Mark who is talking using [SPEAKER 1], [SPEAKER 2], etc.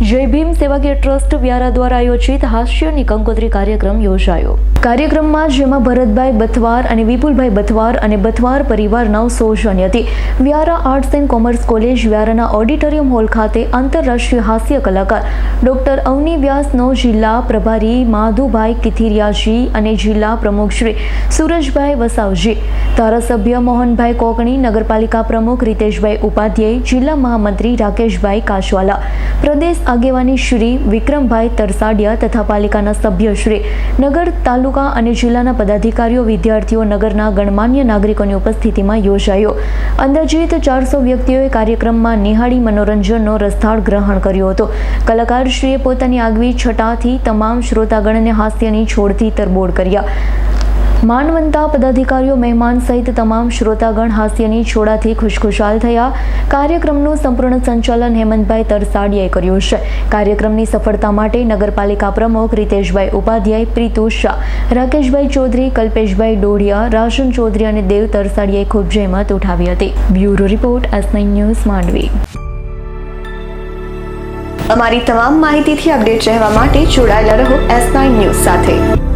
[SPEAKER 1] જય ભીમ સેવાકીય ટ્રસ્ટ વ્યારા દ્વારા આયોજિત હાસ્યની કંકોત્રી કાર્યક્રમ યોજાયો. કાર્યક્રમમાં જેમાં ભરતભાઈ બથવાર અને વિપુલભાઈ બથવાર અને બથવાર પરિવારના સૌજન્ય હતી. Vyara arts and commerce college વ્યારાના auditorium hall ખાતે આંતરરાષ્ટ્રીય હાસ્ય કલાકાર ડોક્ટર અવની વ્યાસનો જિલ્લા પ્રભારી માધુભાઈ કિથિરિયાજી અને જિલ્લા પ્રમુખ શ્રી સુરજભાઈ વસાવજી. ધારાસભ્ય મોહનભાઈ કોકણી, નગરપાલિકા પ્રમુખ રીતેશભાઈ ઉપાધ્યાય, જિલ્લા મહામંત્રી રાકેશભાઈ કાશવાલા પ્રદેશ આગેવાની શ્રી વિક્રમભાઈ તરસાડિયા તથા પાલિકાના સભ્ય શ્રી નગર તાલુકા અને જિલ્લાના પદાધિકારીઓ, વિદ્યાર્થીઓ, નગરના ગણમાન્ય નાગરિકોની ઉપસ્થિતિમાં યોજાયો. અંદાજિત ચારસો વ્યક્તિઓએ કાર્યક્રમમાં નિહાળી મનોરંજનનો રસથાળ ગ્રહણ કર્યો હતો. કલાકારશ્રીએ પોતાની આગવી છટાથી તમામ શ્રોતાગણને હાસ્યની છોડથી તરબોળ કર્યા. માનવંતા પદાધિકારીઓ મહેમાન સહિત તમામ શ્રોતાગણ હાસ્યની છોડાથી ખુશખુશાલ થયા. કાર્યક્રમનું સંપૂર્ણ સંચાલન હેમંતભાઈ તરસાડિયાએ કર્યું છે. કાર્યક્રમની સફળતા માટે નગરપાલિકા પ્રમુખ રીતેશભાઈ ઉપાધ્યાય, પ્રીતુ શાહ, રાકેશભાઈ ચૌધરી, કલ્પેશભાઈ ડોડિયા રાશન ચૌધરી અને દેવ તરસાડિયાએ ખૂબ જહેમત ઉઠાવી હતી. Bureau report, S news, Mandvi.
[SPEAKER 2] અમારી તમામ માહિતીથી અપડેટ રહેવા માટે જોડાયેલા રહો એસ ન્યૂઝ સાથે.